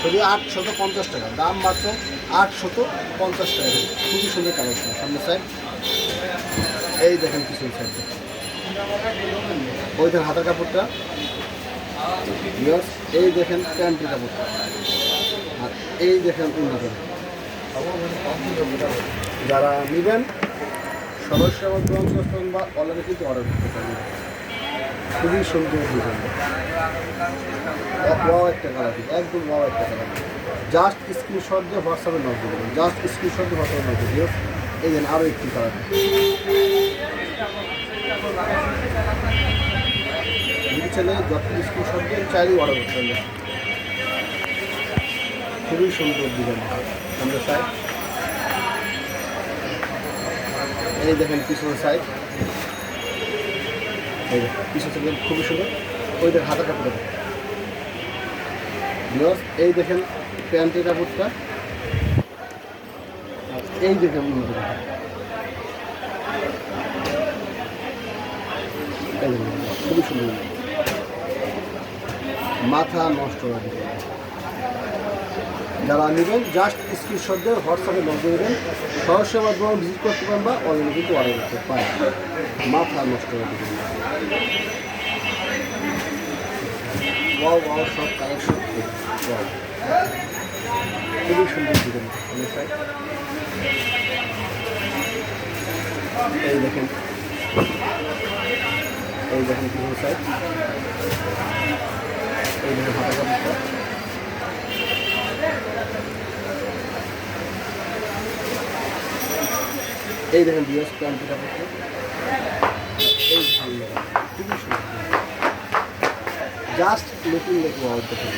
শুধু আটশত পঞ্চাশ টাকা। দাম মাত্র আটশত পঞ্চাশ টাকা। খুবই সুন্দর কালেকশন সামনের সাইড এই দেখেন পিছনের সাইড ওই দেখেন হাতের কাপড়টা। এই দেখেন প্যান্টের কাপড়টা। আর এই দেখেন উন্নত। যারা নেবেন, সদস্য বা অনলাইনে কিন্তু অর্ডার করতে পারবেন। খুবই সুন্দর ডিজাইন। একটা একদম একটা জাস্ট স্ক্রিনশট দিয়ে হোয়াটসঅ্যাপে নক দিয়ে জাস্ট স্ক্রিনশট দিয়ে হোয়াটসঅ্যাপে দিয়ে দিও এই দেন আরও একটি কালার ছেলে যত স্ক্রিনশট দিয়ে চাইলেই অর্ডার করতে পারবেন খুবই সুন্দর ডিজাইন আমরা চাই। এই দেখেন পিছনের সাইড পিছন খুবই সুন্দর। ওইদের হাতের কাপড়টা দেখেন এই দেখেন প্যান্টের কাপড়টা। এই দেখেন কাপড়। খুবই সুন্দর। মাথা নষ্ট হয়ে যারা নেবেন জাস্ট স্ক্রিনশট দিয়ে হোয়াটসঅ্যাপে লগ দেবেন সরাসরি মাধ্যমে ভিজিট করতে পারেন বা অনলাইনে কিন্তু অর্ডার করতে পারেন। মাথা নষ্ট হয়ে যাবে। সব খুবই সুন্দর দিবেন এই দেখেন। এই দেখেন সাইড এই দেখেন এই দেখেন বিএস প্যান্ট কাপড়টা এই খুবই সুন্দর জাস্ট আমার দেখেন।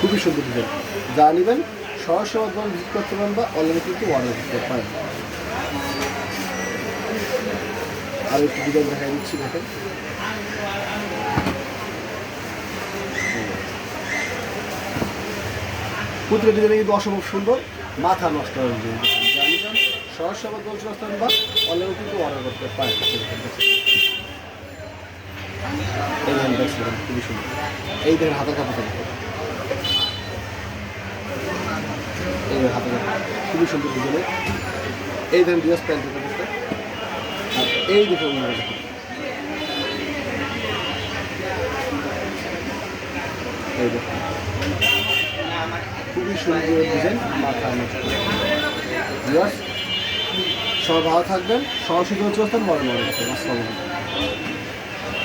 খুবই সুন্দর ডিজাইন যা নেবেন সরাসরি মাধ্যমে ভিজিট করতে পারেন বা অনলাইনে কিন্তু অর্ডার করতে পারেন আর একটু ডিজাইন দেখা দিচ্ছি, দেখেন। প্রতিটা ডিজাইনে কিন্তু অসম্ভব সুন্দর। মাথা নষ্ট হয়ে যায় বা কিন্তু অর্ডার করতে এই দেখছিলেন খুবই সুন্দর। এই দেখেন এই কাপড়। খুবই সুন্দর এই আর এই খুবই সুন্দর ডিজাইন মাথা নষ্ট সবাই ভালো থাকবেন। সবাই সুন্দর চলতেন বড় আসসালামু আলাইকুম।